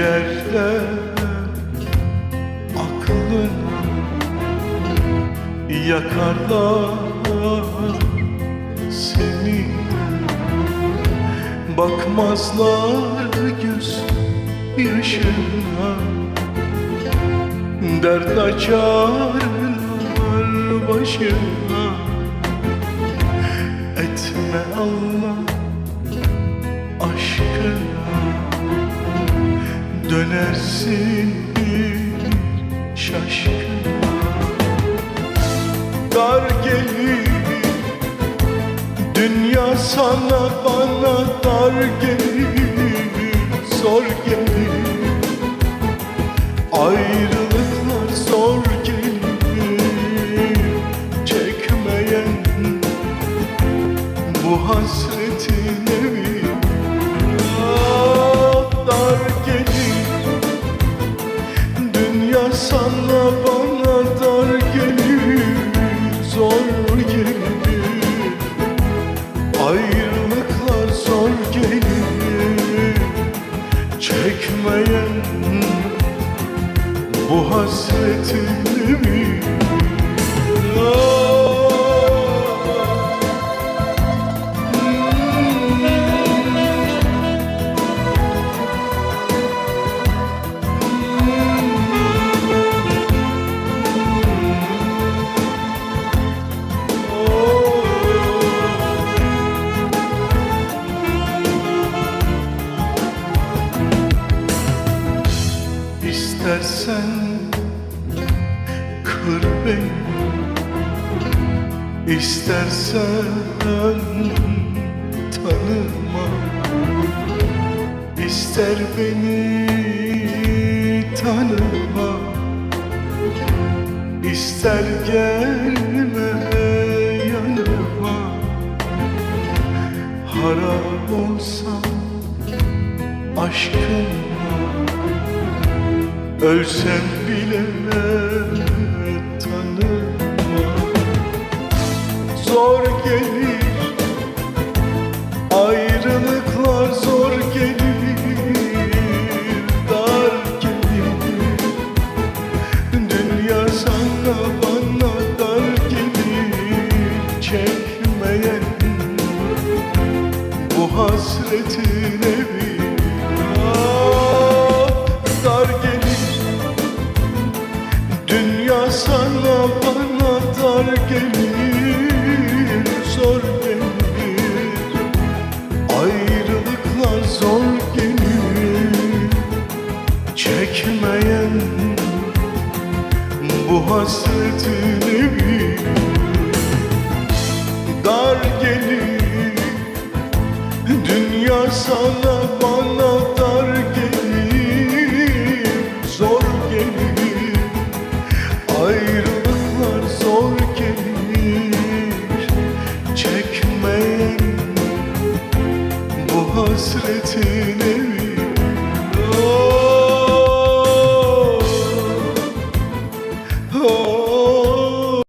girer aklını yakarlar seni. Bakmazlar göz yaşına. Dert açarlar başına. Etme Allah Dönersin bir şaşkına Dar gelir Dünya sana bana dar gelir. Zor gelir Çekmeyen bu hasretini İstersen kır beni. İstersen tanıma. İster beni tanıma. İster gelme yanıma. Harap olsam aşkınla Ölsem bile tanıma Zor gelir. Ayrılıklar zor gelir. Dar gelir. Dünya sana bana dar gelir. Çekmeyen bu hasretine Zor gelir Ayrılıklar zor gelir Çekmeyen bu hasretini bu